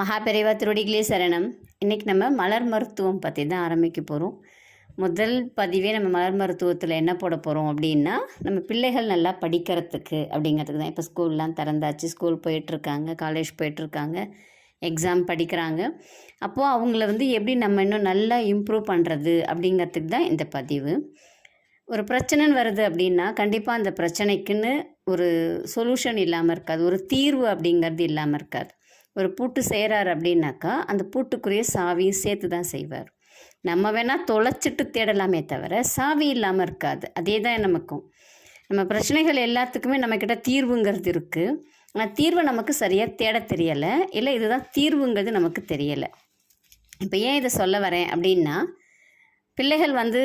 மகாபெரிவா திருடிகளே சரணம். இன்றைக்கி நம்ம மலர் மருத்துவம் பற்றி தான் ஆரம்பிக்க போகிறோம் முதல் பதிவே நம்ம மலர் மருத்துவத்தில் என்ன போட போகிறோம் அப்படின்னா நம்ம பிள்ளைகள் நல்லா படிக்கிறதுக்கு அப்படிங்கிறதுக்கு தான். இப்போ ஸ்கூல்லாம் திறந்தாச்சு. ஸ்கூல் போயிட்டுருக்காங்க காலேஜ் போயிட்டுருக்காங்க எக்ஸாம் படிக்கிறாங்க. அப்போது அவங்கள வந்து எப்படி நம்ம இன்னும் நல்லா இம்ப்ரூவ் பண்ணுறது அப்படிங்கிறதுக்கு தான் இந்த பதிவு. ஒரு பிரச்சனைன்னு வருது அப்படின்னா கண்டிப்பாக அந்த பிரச்சனைக்குன்னு ஒரு சொல்யூஷன் இல்லாமல் இருக்காது. ஒரு தீர்வு அப்படிங்கிறது இல்லாமல் இருக்காது. ஒரு பூட்டு செய்கிறார் அப்படின்னாக்கா அந்த பூட்டுக்குரிய சாவியும் சேர்த்து தான் செய்வார். நம்ம வேணால் தொலைச்சிட்டு தேடலாமே தவிர சாவி இல்லாமல் இருக்காது. அதே தான் நமக்கும். நம்ம பிரச்சனைகள் எல்லாத்துக்குமே நம்மக்கிட்ட தீர்வுங்கிறது இருக்குது ஆனால் தீர்வை நமக்கு சரியாக தேட தெரியலை. இல்லை இதுதான் தீர்வுங்கிறது நமக்கு தெரியலை. இப்போ ஏன் இதை சொல்ல வரேன் அப்படின்னா பிள்ளைகள் வந்து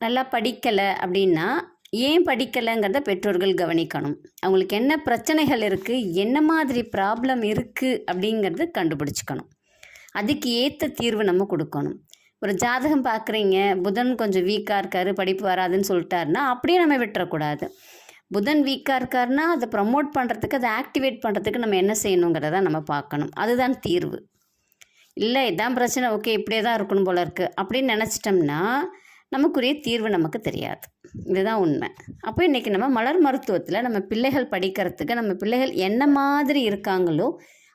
நல்லா படிக்கலை அப்படின்னா ஏன் படிக்கலைங்கிறத பெற்றோர்கள் கவனிக்கணும். அவங்களுக்கு என்ன பிரச்சனைகள் இருக்குது என்ன மாதிரி ப்ராப்ளம் இருக்குது அப்படிங்கிறத கண்டுபிடிச்சிக்கணும். அதுக்கு ஏற்ற தீர்வு நம்ம கொடுக்கணும். ஒரு ஜாதகம் பார்க்குறீங்க புதன் கொஞ்சம் வீக்காக இருக்கார் படிப்பு வராதுன்னு சொல்லிட்டாருன்னா அப்படியே நம்ம விட்டுறக்கூடாது. புதன் வீக்காக இருக்காருன்னா அதை ப்ரமோட் பண்ணுறதுக்கு அதை ஆக்டிவேட் பண்ணுறதுக்கு நம்ம என்ன செய்யணுங்கிறத நம்ம பார்க்கணும். அதுதான் தீர்வு. இல்லை இதான் பிரச்சனை ஓகே இப்படியே தான் இருக்கணும் போல இருக்குது அப்படின்னு நினச்சிட்டோம்னா நமக்குரிய தீர்வு நமக்கு தெரியாது. இதுதான் உண்மை. அப்போ இன்றைக்கி நம்ம மலர் மருத்துவத்தில் நம்ம பிள்ளைகள் படிக்கிறதுக்கு நம்ம பிள்ளைகள் என்ன மாதிரி இருக்காங்களோ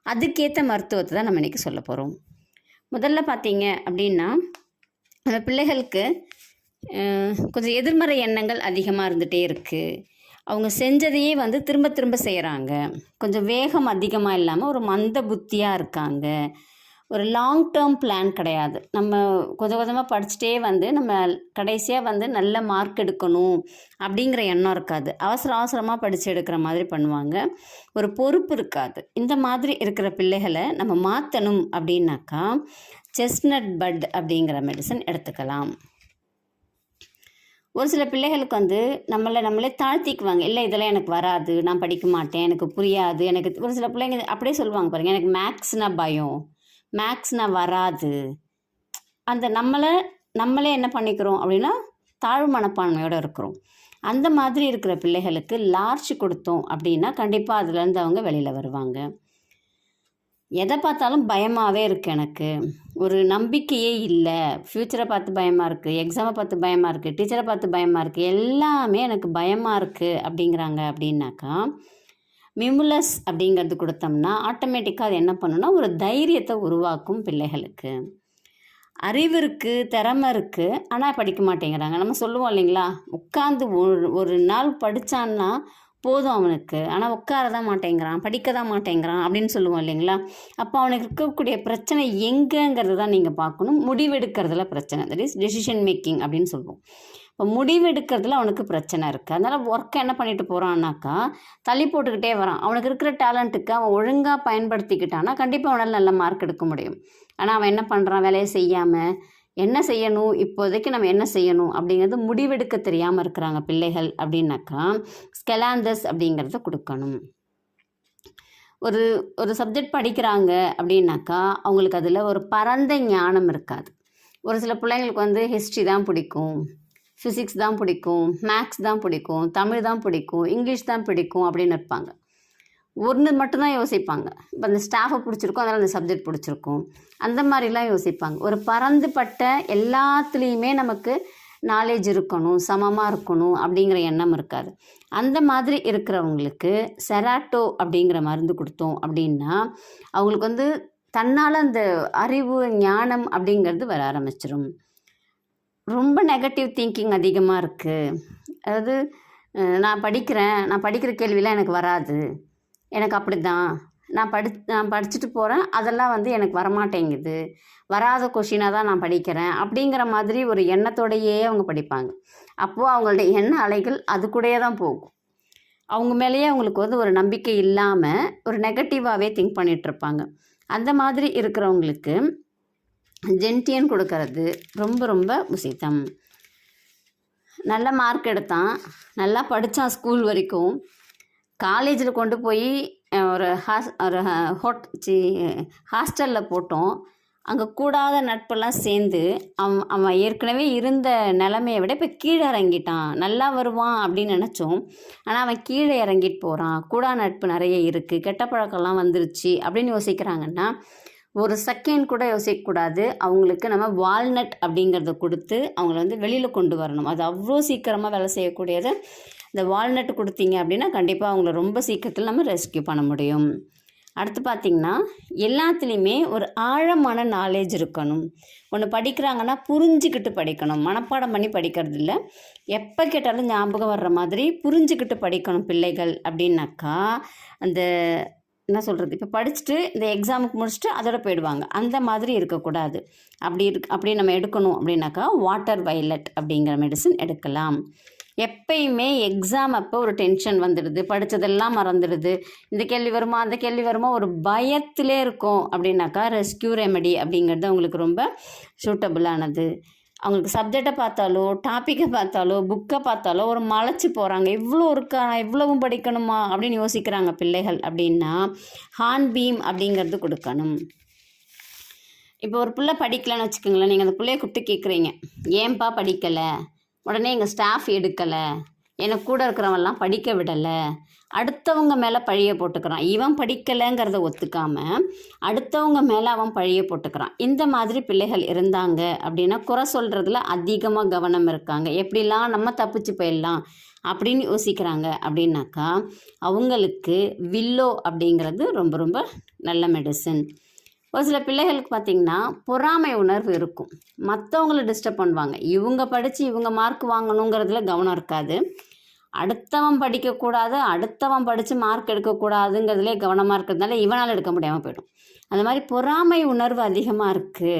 அதுக்கேற்ற மருத்துவத்தை தான் நம்ம இன்றைக்கி சொல்ல போகிறோம் முதல்ல பார்த்தீங்க அப்படின்னா நம்ம பிள்ளைகளுக்கு கொஞ்சம் எதிர்மறை எண்ணங்கள் அதிகமாக இருந்துகிட்டே இருக்குது அவங்க செஞ்சதையே வந்து திரும்ப திரும்ப செய்கிறாங்க கொஞ்சம் வேகம் அதிகமாக இல்லாமல் ஒரு மந்த புத்தியாக இருக்காங்க. ஒரு லாங் டேர்ம் பிளான் கிடையாது. நம்ம கொஞ்சம் கொஞ்சமாக படிச்சுட்டே வந்து நம்ம கடைசியாக வந்து நல்ல மார்க் எடுக்கணும் அப்படிங்கிற எண்ணம் இருக்காது. அவசர அவசரமாக படித்து எடுக்கிற மாதிரி பண்ணுவாங்க. ஒரு பொறுப்பு இருக்காது. இந்த மாதிரி இருக்கிற பிள்ளைகளை நம்ம மாற்றணும் அப்படின்னாக்கா செஸ்னட் பட் அப்படிங்கிற மெடிசன் எடுத்துக்கலாம். ஒரு சில பிள்ளைகளுக்கு வந்து நம்மளை நம்மளே தாழ்த்திக்குவாங்க. இல்லை இதெல்லாம் எனக்கு வராது. நான் படிக்க மாட்டேன். எனக்கு புரியாது. எனக்கு ஒரு சில பிள்ளைங்க அப்படியே சொல்லுவாங்க பாருங்கள் எனக்கு மேக்ஸ்னால் பயம். மேக்ஸ்னால் வராது. அந்த நம்மளை நம்மளே என்ன பண்ணிக்கிறோம் அப்படின்னா தாழ்வு மனப்பான்மையோடு இருக்கிறோம். அந்த மாதிரி இருக்கிற பிள்ளைகளுக்கு லார்ஜ் கொடுத்தோம் அப்படின்னா கண்டிப்பாக அதுலேருந்து அவங்க வெளியில் வருவாங்க. எதை பார்த்தாலும் பயமாகவே இருக்குது எனக்கு. ஒரு நம்பிக்கையே இல்லை. ஃப்யூச்சரை பார்த்து பயமாக இருக்குது எக்ஸாமை பார்த்து பயமாக இருக்குது டீச்சரை பார்த்து பயமாக இருக்குது எல்லாமே எனக்கு பயமாக இருக்குது அப்படிங்கிறாங்க அப்படின்னாக்கா மிமுலஸ் அப்படிங்கிறது கொடுத்தோம்னா ஆட்டோமேட்டிக்காக அது என்ன பண்ணுன்னா ஒரு தைரியத்தை உருவாக்கும் பிள்ளைகளுக்கு. அறிவு இருக்குது திறமை இருக்குது ஆனால் படிக்க மாட்டேங்கிறாங்க. நம்ம சொல்லுவோம் இல்லைங்களா? உட்காந்து ஒரு ஒரு நாள் படித்தான்னா போதும் அவனுக்கு. ஆனால் உட்கார தான் மாட்டேங்கிறான் படிக்க தான் மாட்டேங்கிறான் அப்படின்னு சொல்லுவோம் இல்லைங்களா? அப்போ அவனுக்கு இருக்கக்கூடிய பிரச்சனை எங்கேங்கிறது தான் நீங்கள் பார்க்கணும். முடிவெடுக்கிறதுல பிரச்சனை. தட் இஸ் டெசிஷன் மேக்கிங் அப்படின்னு சொல்லுவோம். இப்போ முடிவெடுக்கிறதுல அவனுக்கு பிரச்சனை இருக்குது அதனால் ஒர்க்கை என்ன பண்ணிட்டு போகிறான்னாக்கா தள்ளி போட்டுக்கிட்டே வரான். அவனுக்கு இருக்கிற டேலண்ட்டுக்கு அவன் ஒழுங்காக பயன்படுத்திக்கிட்டான்னா கண்டிப்பாக அவனால் நல்ல மார்க் எடுக்க முடியும். ஆனால் அவன் என்ன பண்ணுறான் வேலையை செய்யாமல் என்ன செய்யணும்? இப்போதைக்கு நம்ம என்ன செய்யணும்? அப்படிங்கிறது முடிவெடுக்க தெரியாமல் இருக்கிறாங்க பிள்ளைகள் அப்படின்னாக்கா ஸ்கெலாந்தஸ் அப்படிங்கிறத கொடுக்கணும். ஒரு ஒரு சப்ஜெக்ட் படிக்கிறாங்க அப்படின்னாக்கா அவங்களுக்கு அதில் ஒரு பரந்த ஞானம் இருக்காது. ஒரு சில பிள்ளைங்களுக்கு வந்து ஹிஸ்ட்ரி தான் பிடிக்கும் ஃபிசிக்ஸ் தான் பிடிக்கும் மேக்ஸ் தான் பிடிக்கும் தமிழ் தான் பிடிக்கும் இங்கிலீஷ் தான் பிடிக்கும் அப்படின்னு இருப்பாங்க. ஒன்று மட்டும்தான் யோசிப்பாங்க. இப்போ அந்த ஸ்டாஃபை பிடிச்சிருக்கும் அதனால் அந்த சப்ஜெக்ட் பிடிச்சிருக்கும். அந்த மாதிரிலாம் யோசிப்பாங்க. ஒரு பறந்துபட்ட எல்லாத்துலேயுமே நமக்கு நாலேஜ் இருக்கணும் சமமாக இருக்கணும் அப்படிங்கிற எண்ணம் இருக்காது. அந்த மாதிரி இருக்கிறவங்களுக்கு செராட்டோ அப்படிங்கிற மருந்து கொடுத்தோம் அப்படின்னா அவங்களுக்கு வந்து தன்னால் அந்த அறிவு ஞானம் அப்படிங்கிறது வர ஆரம்பிச்சிடும் ரொம்ப நெகட்டிவ் திங்கிங் அதிகமாக இருக்குது அதாவது நான் படிக்கிறேன் நான் படிக்கிற கேள்விலாம் எனக்கு வராது. எனக்கு அப்படி தான் நான் படி நான் படிச்சுட்டு போகிறேன் அதெல்லாம் வந்து எனக்கு வரமாட்டேங்குது. வராத கொஷினாக தான் நான் படிக்கிறேன் அப்படிங்கிற மாதிரி ஒரு எண்ணத்தோடையே அவங்க படிப்பாங்க. அப்போது அவங்களுடைய எண்ண அலைகள் அது கூடயே தான் போகும். அவங்க மேலேயே அவங்களுக்கு வந்து ஒரு நம்பிக்கை இல்லாமல் ஒரு நெகட்டிவாகவே திங்க் பண்ணிகிட்ருப்பாங்க அந்த மாதிரி இருக்கிறவங்களுக்கு ஜென்டியன் கொடுக்கறது ரொம்ப ரொம்ப உசிதம் நல்ல மார்க் எடுத்தான். நல்லா படித்தான் ஸ்கூல் வரைக்கும் காலேஜில் கொண்டு போய் ஒரு ஹாஸ் ஒரு ஹோட் சி ஹாஸ்டலில் போட்டோம். அங்கே கூடாத நட்பெல்லாம் சேர்ந்து அவன் அவன் ஏற்கனவே இருந்த நிலமையை விட இப்போ கீழே இறங்கிட்டான். நல்லா வருவான் அப்படின்னு நினச்சோம். ஆனால் அவன் கீழே இறங்கிட்டு போகிறான் கூடா நட்பு நிறைய இருக்குது கெட்ட பழக்கம்லாம் வந்துருச்சு அப்படின்னு யோசிக்கிறாங்கன்னா ஒரு செகண்ட் கூட யோசிக்கக்கூடாது. அவங்களுக்கு நம்ம வால்நட் அப்படிங்கிறத கொடுத்து அவங்கள வந்து வெளியில் கொண்டு வரணும். அது அவ்வளோ சீக்கிரமாக வேலை செய்யக்கூடியது. இந்த வால்நட் கொடுத்தீங்க அப்படின்னா கண்டிப்பாக அவங்கள ரொம்ப சீக்கிரத்தில் நம்ம ரெஸ்க்யூ பண்ண முடியும். அடுத்து பார்த்திங்கன்னா எல்லாத்துலேயுமே ஒரு ஆழமான நாலேஜ் இருக்கணும். ஒன்று படிக்கிறாங்கன்னா புரிஞ்சுக்கிட்டு படிக்கணும். மனப்பாடம் பண்ணி படிக்கிறது இல்லை எப்போ கேட்டாலும் ஞாபகம் வர்ற மாதிரி புரிஞ்சுக்கிட்டு படிக்கணும் பிள்ளைகள் அப்படின்னாக்கா அந்த என்ன சொல்கிறது இப்போ படிச்சுட்டு இந்த எக்ஸாமுக்கு முடிச்சுட்டு அதோட போயிடுவாங்க. அந்த மாதிரி இருக்கக்கூடாது. அப்படி இருக்கு அப்படி நம்ம எடுக்கணும் அப்படின்னாக்கா வாட்டர் வைலட் அப்படிங்கிற மெடிசன் எடுக்கலாம். எப்பயுமே எக்ஸாம் அப்போ ஒரு டென்ஷன் வந்துடுது. படித்ததெல்லாம் மறந்துடுது. இந்த கேள்வி வருமா அந்த கேள்வி வருமா ஒரு பயத்திலே இருக்கும். அப்படின்னாக்கா ரெஸ்கியூ ரெமெடி அப்படிங்கிறது அவங்களுக்கு ரொம்ப சூட்டபுளானது அவங்களுக்கு சப்ஜெக்டை பார்த்தாலோ டாப்பிக்கை பார்த்தாலோ புக்கை பார்த்தாலோ ஒரு மலைச்சு போகிறாங்க இவ்வளோ இருக்கா இவ்வளவும் படிக்கணுமா அப்படின்னு யோசிக்கிறாங்க பிள்ளைகள் அப்படின்னா ஹான் பீம் அப்படிங்கிறது கொடுக்கணும். இப்போ ஒரு பிள்ளை படிக்கலைன்னு வச்சுக்கோங்களேன். நீங்கள் அந்த பிள்ளைய கூப்பிட்டு கேட்குறீங்க ஏன்பா படிக்கலை? உடனே எங்கள் ஸ்டாஃப் எடுக்கலை. எனக்கு கூட இருக்கிறவெல்லாம் படிக்க விடலை. அடுத்தவங்க மேலே பழிய போட்டுக்கிறான். இவன் படிக்கலைங்கிறத ஒத்துக்காம அடுத்தவங்க மேலே அவன் பழிய போட்டுக்கிறான். இந்த மாதிரி பிள்ளைகள் இருந்தாங்க அப்படின்னா குறை சொல்கிறதுல அதிகமாக கவனம் இருக்காங்க. எப்படிலாம் நம்ம தப்பிச்சு போயிடலாம் அப்படின்னு யோசிக்கிறாங்க அப்படின்னாக்கா அவங்களுக்கு வில்லோ அப்படிங்கிறது ரொம்ப ரொம்ப நல்ல மெடிசன் ஒரு சில பிள்ளைகளுக்கு பார்த்திங்கன்னா பொறாமை உணர்வு இருக்கும். மற்றவங்கள டிஸ்டர்ப் பண்ணுவாங்க. இவங்க படித்து இவங்க மார்க் வாங்கணுங்கிறதுல கவனம் இருக்காது. அடுத்தவன் படிக்கக்கூடாது அடுத்தவன் படித்து மார்க் எடுக்கக்கூடாதுங்கிறதுலே கவனமாக இருக்கிறதுனால இவனால் எடுக்க முடியாமல் போயிடும். அந்த மாதிரி பொறாமை உணர்வு அதிகமாக இருக்குது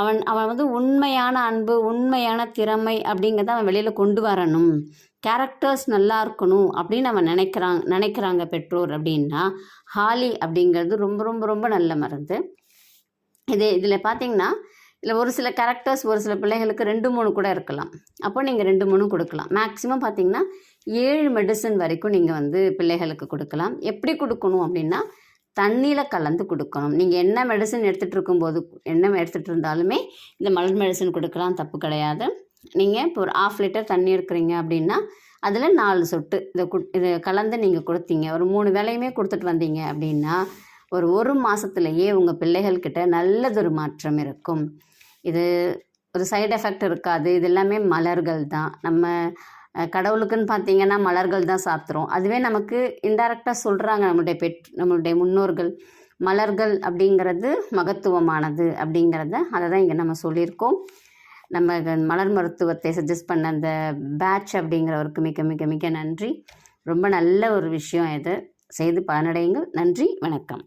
அவன் அவன் வந்து உண்மையான அன்பு உண்மையான திறமை அப்படிங்கிறத அவன் வெளியில் கொண்டு வரணும். கேரக்டர்ஸ் நல்லா இருக்கணும் அப்படின்னு அவன் நினைக்கிறான் நினைக்கிறாங்க பெற்றோர் அப்படின்னா ஹாலி அப்படிங்கிறது ரொம்ப ரொம்ப ரொம்ப நல்ல மருந்து. இது இதில் பார்த்தீங்கன்னா இல்லை ஒரு சில கேரக்டர்ஸ் ஒரு சில பிள்ளைகளுக்கு ரெண்டு மூணு கூட இருக்கலாம். அப்போ நீங்கள் ரெண்டு மூணு கொடுக்கலாம். மேக்ஸிமம் பார்த்தீங்கன்னா ஏழு மெடிசன் வரைக்கும் நீங்கள் வந்து பிள்ளைகளுக்கு கொடுக்கலாம். எப்படி கொடுக்கணும் அப்படின்னா தண்ணியில் கலந்து கொடுக்கணும். நீங்கள் என்ன மெடிசன் எடுத்துகிட்டு இருக்கும்போது என்ன எடுத்துகிட்டு இருந்தாலுமே இந்த மலர் மெடிசன் கொடுக்கலாம் தப்பு கிடையாது. நீங்கள் இப்போ ஒரு ஆஃப் லிட்டர் தண்ணி எடுக்கிறீங்க அப்படின்னா அதில் நாலு சொட்டு இதை கு இதை கலந்து நீங்கள் கொடுத்தீங்க. ஒரு மூணு வேலையுமே கொடுத்துட்டு வந்தீங்க அப்படின்னா ஒரு ஒரு மாதத்துலேயே உங்கள் பிள்ளைகள்கிட்ட நல்லதொரு மாற்றம் இருக்கும். இது ஒரு சைடு எஃபெக்ட் இருக்காது. இது எல்லாமே மலர்கள் தான். நம்ம கடவுளுக்குன்னு பார்த்தீங்கன்னா மலர்கள் தான் சாப்பிட்றோம் அதுவே நமக்கு இன்டெரக்டாக சொல்கிறாங்க நம்மளுடைய பெற் நம்மளுடைய முன்னோர்கள். மலர்கள் அப்படிங்கிறது மகத்துவமானது அப்படிங்கிறத அதை தான் இங்கே நம்ம சொல்லியிருக்கோம். நம்ம மலர் மருத்துவத்தை சஜஸ்ட் பண்ண அந்த பேட்ச் அப்படிங்கிறவருக்கு மிக மிக மிக நன்றி. ரொம்ப நல்ல ஒரு விஷயம் இது. செய்து பலனடையுங்கள். நன்றி. வணக்கம்.